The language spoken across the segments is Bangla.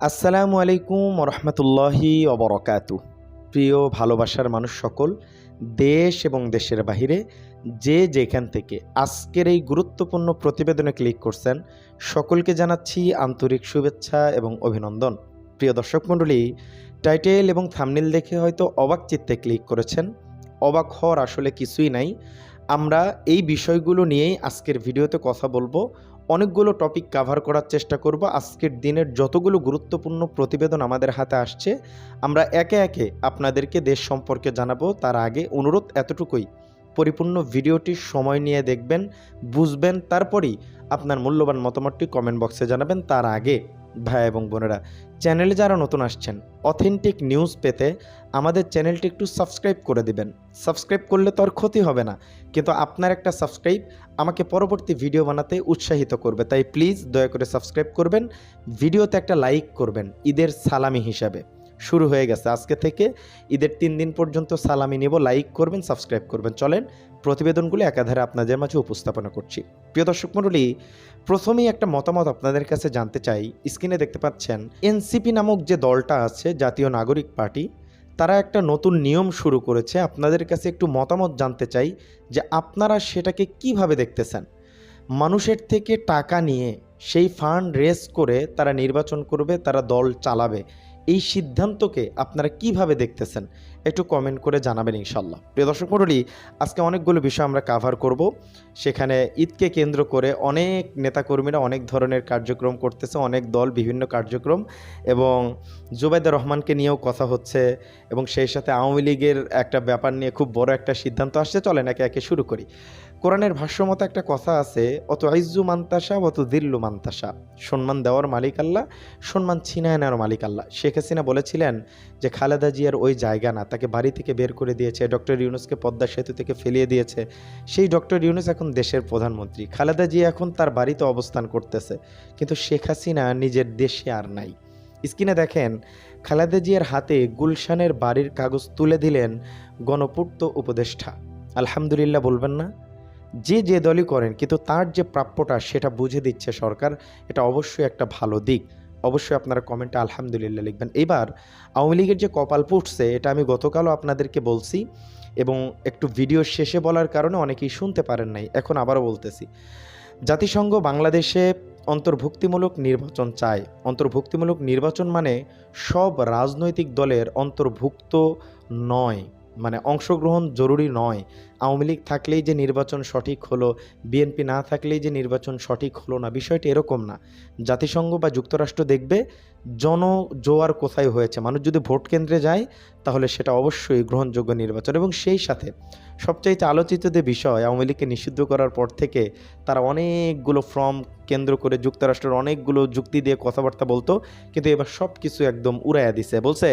আসসালামু আলাইকুম রহমতুল্লাহি অবরকাতু প্রিয় ভালোবাসার মানুষ সকল, দেশ এবং দেশের বাহিরে যে যেখান থেকে আজকের এই গুরুত্বপূর্ণ প্রতিবেদনে ক্লিক করছেন, সকলকে জানাচ্ছি আন্তরিক শুভেচ্ছা এবং অভিনন্দন। প্রিয় দর্শক মণ্ডলী টাইটেল এবং থামনিল দেখে হয়তো অবাক চিত্তে ক্লিক করেছেন। অবাক হওয়ার আসলে কিছুই নাই। আমরা এই বিষয়গুলো নিয়েই আজকের ভিডিওতে কথা বলব। অনেকগুলো টপিক কাভার করার চেষ্টা করব। আজকের দিনের যতগুলো গুরুত্বপূর্ণ প্রতিবেদন আমাদের হাতে আসছে, আমরা একে একে আপনাদেরকে দেশ সম্পর্কে জানাব। তার আগে অনুরোধ এতটুকুই, পরিপূর্ণ ভিডিওটি সময় নিয়ে দেখবেন, বুঝবেন, তারপরই আপনার মূল্যবান মতামতটি কমেন্ট বক্সে জানাবেন। তার আগে ভাই এবং বোনেরা চ্যানেলে যারা নতুন আসছেন অথেন্টিক নিউজ পেতে আমাদের চ্যানেলটি একটু সাবস্ক্রাইব করে দিবেন। সাবস্ক্রাইব করলে তো আর ক্ষতি হবে না, কিন্তু আপনার একটা সাবস্ক্রাইব আমাকে পরবর্তী ভিডিও বানাতে উৎসাহিত করবে। তাই প্লিজ দয়া করে সাবস্ক্রাইব করবেন ভিডিওতে একটা লাইক করবেন, ঈদের সালামি হিসাবে। শুরু হয়ে গেছে। আজকে থেকে ঈদের তিন দিন পর্যন্ত সালামি নেব, লাইক করবেন, সাবস্ক্রাইব করবেন। চলেন প্রতিবেদনগুলি একাধারে আপনাদের মাঝে উপস্থাপনা করছি। প্রিয় দর্শক মণ্ডলী, প্রথমেই একটা মতামত আপনাদের কাছে জানতে চাই। স্ক্রিনে দেখতে পাচ্ছেন এনসিপি নামক যে দলটা আছে, জাতীয় নাগরিক পার্টি, তারা একটা নতুন নিয়ম শুরু করেছে। আপনাদের কাছে একটু মতামত জানতে চাই যে আপনারা সেটাকে কীভাবে দেখতেছেন? মানুষের থেকে টাকা নিয়ে সেই ফান্ড রেস করে তারা নির্বাচন করবে, তারা দল চালাবে। এই সিদ্ধান্তকে আপনারা কীভাবে দেখতেছেন? একটু কমেন্ট করে জানাবেন ইনশাল্লাহ প্রিয় দর্শক মণ্ডলী, আজকে অনেকগুলো বিষয় আমরা কাভার করব। সেখানে ঈদকে কেন্দ্র করে অনেক নেতাকর্মীরা অনেক ধরনের কার্যক্রম করতেছে, অনেক দল বিভিন্ন কার্যক্রম এবং জুবাইদা রহমানকে নিয়েও কথা হচ্ছে এবং সেই সাথে আওয়ামী লীগের একটা ব্যাপার নিয়ে খুব বড় একটা সিদ্ধান্ত আসছে। চলেন একে একে শুরু করি। কোরআনের ভাষ্যমতো একটা কথা আছে, অত আইজু মান্তাসা অত দিল্লু মান্তাসা সম্মান দেওয়ার মালিক আল্লাহ, সম্মান ছিনায় নেওয়ার মালিক আল্লাহ। শেখ হাসিনা বলেছিলেন যে, খালেদা জিয়ার ওই জায়গা না, তাকে বাড়ি থেকে বের করে দিয়েছে, ডক্টর ইউনুসকে পদ্মা সেতু থেকে ফেলিয়ে দিয়েছে। সেই ডক্টর ইউনুস এখন দেশের প্রধানমন্ত্রী। খালেদা জিয়া এখন তার বাড়িতে অবস্থান করতেছে, কিন্তু শেখ হাসিনা নিজের দেশে আর নাই। স্ক্রিনে দেখেন, খালেদা জিয়ার হাতে গুলশানের বাড়ির কাগজ তুলে দিলেন গণপূর্ত উপদেষ্টা। আলহামদুলিল্লাহ বলবেন না? যে যে দলই করেন, কিন্তু তার যে প্রাপ্যটা সেটা বুঝে দিচ্ছে সরকার, এটা অবশ্যই একটা ভালো দিক। অবশ্যই আপনারা কমেন্টে আলহামদুলিল্লাহ লিখবেন। এবার, আওয়ামী লীগের যে কপাল পুটছে এটা আমি গতকালও আপনাদেরকে বলছি এবং একটু ভিডিও শেষে বলার কারণে অনেকেই শুনতে পারেন নাই, এখন আবারও বলতেছি। জাতিসংঘ বাংলাদেশে অন্তর্ভুক্তিমূলক নির্বাচন চায়। অন্তর্ভুক্তিমূলক নির্বাচন মানে সব রাজনৈতিক দলের অন্তর্ভুক্ত নয়। মানে অংশগ্রহণ জরুরি নয়। আওয়ামী লীগ থাকলেই যে নির্বাচন সঠিক হলো, বিএনপি না থাকলেই যে নির্বাচন সঠিক হলো না, বিষয়টি এরকম না। জাতিসংঘ বা যুক্তরাষ্ট্র দেখবে জনজোয়ার কোথায় হয়েছে। মানুষ যদি ভোট কেন্দ্রে যায়, তাহলে সেটা অবশ্যই গ্রহণযোগ্য নির্বাচন। এবং সেই সাথে সবচাইতে আলোচিত যে বিষয় আওয়ামী লীগকে নিষিদ্ধ করার পর থেকে তারা অনেকগুলো ফর্ম কেন্দ্র করে যুক্তরাষ্ট্রের অনেকগুলো যুক্তি দিয়ে কথাবার্তা বলতো, কিন্তু এবার সব কিছু একদম উড়াইয়া দিছে। বলছে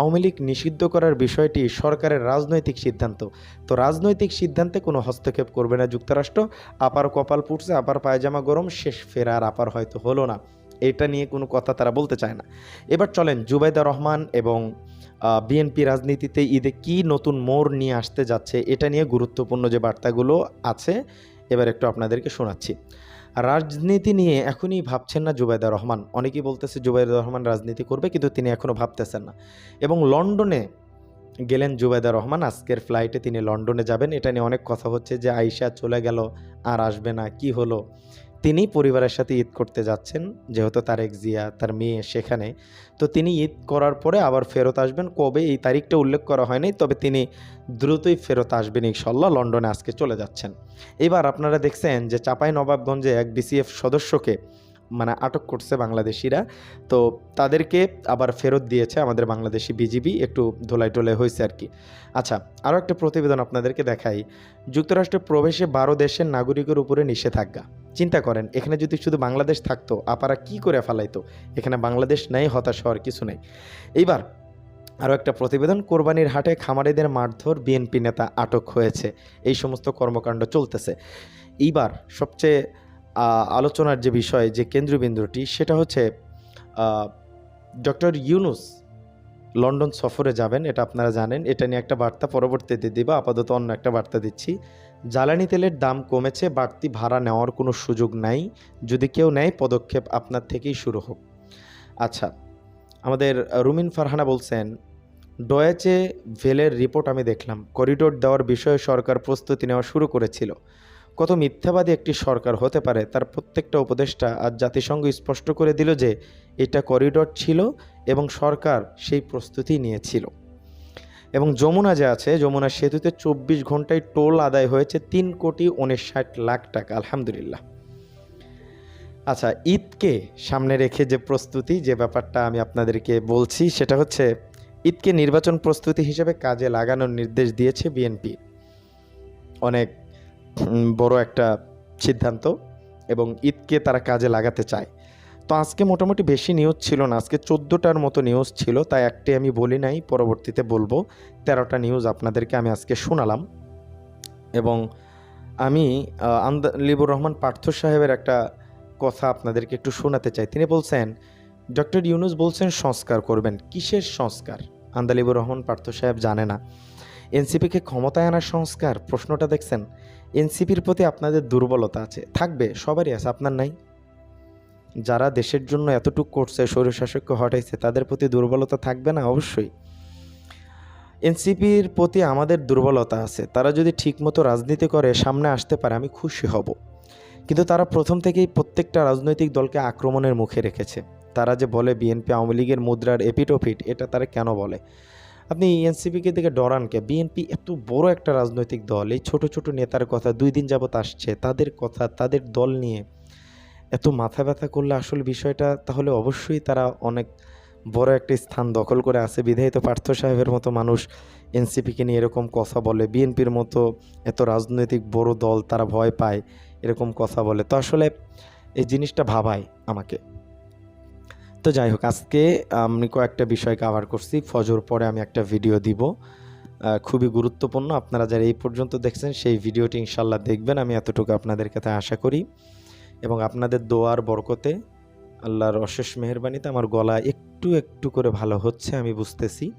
আওয়ামী লীগ নিষিদ্ধ করার বিষয়টি সরকারের রাজনৈতিক সিদ্ধান্ত। তো রাজনৈতিক সিদ্ধান্তে কোনো হস্তক্ষেপ করবে না যুক্তরাষ্ট্র। আপার কপাল পুড়ছে, আপার পায়জামা গরম, শেষ ফেরার আপার হয়তো হলো না। এটা নিয়ে কোনো কথা তারা বলতে চায় না। এবার চলেন জুবাইদা রহমান এবং বিএনপি রাজনীতিতে ঈদে কি নতুন মোড় নিয়ে আসতে যাচ্ছে এটা নিয়ে গুরুত্বপূর্ণ যে বার্তাগুলো আছে, এবার একটু আপনাদেরকে শোনাচ্ছি। রাজনীতি নিয়ে এখনই ভাবছেন না জুবাইদা রহমান। অনেকেই বলতেছে জুবাইদা রহমান রাজনীতি করবে, কিন্তু তিনি এখনও ভাবতেছেন না। এবং লন্ডনে গেলেন জুবাইদা রহমান, আজকের ফ্লাইটে তিনি লন্ডনে যাবেন। এটা নিয়ে অনেক কথা হচ্ছে যে আইসা চলে গেল, আর আসবে না, কি হলো? তিনি পরিবারের সাথে ঈদ করতে যাচ্ছেন, যেহেতু তারেক জিয়া, তার মেয়ে সেখানে। তো তিনি ঈদ করার পরে আবার ফেরত আসবেন। কবে? এই তারিখটা উল্লেখ করা হয়নি, তবে তিনি দ্রুতই ফেরত আসবেন ইনশাল্লাহ লন্ডনে আজকে চলে যাচ্ছেন। এবার আপনারা দেখছেন যে চাপাই নবাবগঞ্জে এক বিসিএফ সদস্যকে মানে আটক করছে বাংলাদেশিরা। তো তাদেরকে আবার ফেরত দিয়েছে আমাদের বাংলাদেশি বিজিবি, একটু ধোলাই টোলাই হয়েছে আর কি। আচ্ছা আরও একটা প্রতিবেদন আপনাদেরকে দেখাই। যুক্তরাষ্ট্রে প্রবেশে বারো দেশের নাগরিকের উপরে নিষেধাজ্ঞা। চিন্তা করেন, এখানে যদি শুধু বাংলাদেশ থাকতো, আপারা কি করে ফেলাইতো? এখানে বাংলাদেশ নেই, হতাশ হওয়ার কিছু নেই। এইবার আরও একটা প্রতিবেদন, কোরবানির হাটে খামারিদের মারধর বিএনপি নেতা আটক হয়েছে। এই সমস্ত কর্মকাণ্ড চলতেছে। এইবার সবচেয়ে আলোচনার যে বিষয়, যে কেন্দ্রবিন্দুটি, সেটা হচ্ছে ডক্টর ইউনুস লন্ডন সফরে যাবেন, এটা আপনারা জানেন। এটা নিয়ে একটা বার্তা পরবর্তীতে দিব, আপাতত অন্য একটা বার্তা দিচ্ছি। জ্বালানি তেলের দাম কমেছে, বাড়তি ভাড়া নেওয়ার কোনো সুযোগ নাই। যদি কেউ নেয়, পদক্ষেপ আপনার থেকেই শুরু হোক। আচ্ছা আমাদের রুমিন ফারহানা বলছেন, ডয়েচে ভেলের রিপোর্ট আমি দেখলাম। করিডোর দেওয়ার বিষয়ে সরকার প্রস্তুতি নেওয়া শুরু করেছিল। কত মিথ্যাবাদী একটি সরকার হতে পারে, তার প্রত্যেকটা উপদেষ্টা আজ জাতিসংঘ স্পষ্ট করে দিল যে এটা করিডোর ছিল এবং সরকার সেই প্রস্তুতি নিয়েছিল। এবং যমুনা যে আছে, যমুনা সেতুতে চব্বিশ ঘন্টায় টোল আদায় হয়েছে তিন কোটি উনষাট লাখ টাকা, আলহামদুলিল্লাহ। আচ্ছা ঈদকে সামনে রেখে যে প্রস্তুতি, যে ব্যাপারটা আমি আপনাদেরকে বলছি, সেটা হচ্ছে ঈদকে নির্বাচন প্রস্তুতি হিসেবে কাজে লাগানোর নির্দেশ দিয়েছে বিএনপি। অনেক বড় একটা সিদ্ধান্ত এবং ঈদকে তারা কাজে লাগাতে চায়। তো আজকে মোটামুটি বেশি নিউজ ছিল না। আজকে চোদ্দোটার মতো নিউজ ছিল, তাই একটি আমি বলি নাই, পরবর্তীতে বলব। তেরোটা নিউজ আপনাদেরকে আমি আজকে শোনালাম। এবং আমি লিবুর রহমান পার্থ সাহেবের একটা কথা আপনাদেরকে একটু শোনাতে চাই। তিনি বলছেন, ডক্টর ইউনুস বলছেন সংস্কার করবেন। কিসের সংস্কার? আন্দালিবুর রহমান পার্থ সাহেব জানে না। এনসিপিকে ক্ষমতায় আনার সংস্কার? প্রশ্নটা দেখছেন। এনসিপির প্রতি আপনাদের দুর্বলতা আছে। থাকবে, সবারই আছে, আপনার নাই। যারা দেশের জন্য এতটুকু করছে, স্বৈরশাসককে হটাইছে, তাদের প্রতি দুর্বলতা থাকবে না? অবশ্যই। এনসিপির প্রতি আমাদের দুর্বলতা আছে। তারা যদি ঠিকমতো রাজনীতি করে, সামনে আসতে পারে, আমি খুশি হব। কিন্তু তারা প্রথম থেকেই প্রত্যেকটা রাজনৈতিক দলকে আক্রমণের মুখে রেখেছে। তারা যে বলে বিএনপি আওয়ামী লীগের মুদ্রার এপিটোপিট এটা তারা কেন বলে? আপনি এনসিপিকে দিকে ডরানকে বিএনপি এত বড় একটা রাজনৈতিক দল, এই ছোট ছোট নেতার কথা দুই দিন যাবত আসছে, তাদের কথা, তাদের দল নিয়ে এত মাথা ব্যথা করলে আসল বিষয়টা, তাহলে অবশ্যই তারা অনেক বড় একটা স্থান দখল করে আছে। বিধায়িত পার্থ সাহেবের মতো মানুষ এনসিপিকে নিয়ে এরকম কথা বলে, বিএনপির মতো এত রাজনৈতিক বড় দল তারা ভয় পায়, এরকম কথা বলে। তো আসলে এই জিনিসটা ভাবায় আমাকে। তো যাই হোক, আজকে আমি কয়েকটা বিষয় কাভার করছি। ফজর পরে আমি একটা ভিডিও দিব। খুবই গুরুত্বপূর্ণ। আপনারা যারা এই পর্যন্ত দেখছেন, সেই ভিডিওটি ইনশাল্লাহ দেখবেন। আমি এতটুকু আপনাদের কাছে আশা করি। এবং আপনাদের দোয়ার বরকতে আল্লাহর অশেষ মেহরবানিতে আমার গলা একটু একটু করে ভালো হচ্ছে, আমি বুঝতেছি।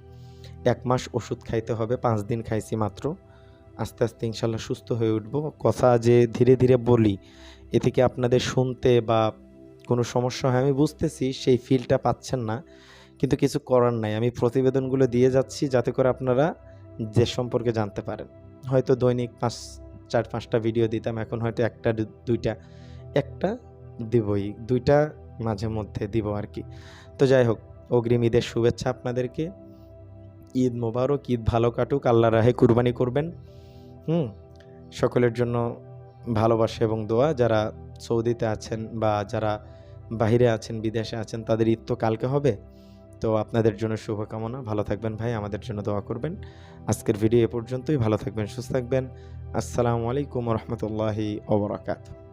এক মাস ওষুধ খাইতে হবে, পাঁচ দিন খাইছি মাত্র। আস্তে আস্তে ইনশাল্লাহ সুস্থ হয়ে উঠব। কথা যে ধীরে ধীরে বলি, এ থেকে আপনাদের শুনতে বা কোনো সমস্যা হয়, আমি বুঝতেছি সেই ফিলটা পাচ্ছেন না, কিন্তু কিছু করার নাই। আমি প্রতিবেদনগুলো দিয়ে যাচ্ছি যাতে করে আপনারা যে সম্পর্কে জানতে পারেন। হয়তো দৈনিক পাঁচ, চার, পাঁচটা ভিডিও দিতাম, এখন হয়তো একটা দুইটা, একটা দিবই, দুইটা মাঝে মধ্যে দিব আর কি তো যাই হোক, অগ্রিম ঈদের শুভেচ্ছা আপনাদেরকে। ঈদ মোবারক, ঈদ ভালো কাটুক আল্লাহ রাহে কুরবানি করবেন। হুম, সকলের জন্য ভালোবাসা এবং দোয়া। যারা সৌদিতে আছেন বা যারা বাইরে আছেন, বিদেশে আছেন, তাদের ঈদ তো কালকে হবে। তো আপনাদের জন্য শুভকামনা। ভালো থাকবেন ভাই, আমাদের জন্য দোয়া করবেন। আজকের ভিডিও এ পর্যন্তই। ভালো থাকবেন, সুস্থ থাকবেন। আসসালামু আলাইকুম রহমতুল্লাহি ওবরাকাত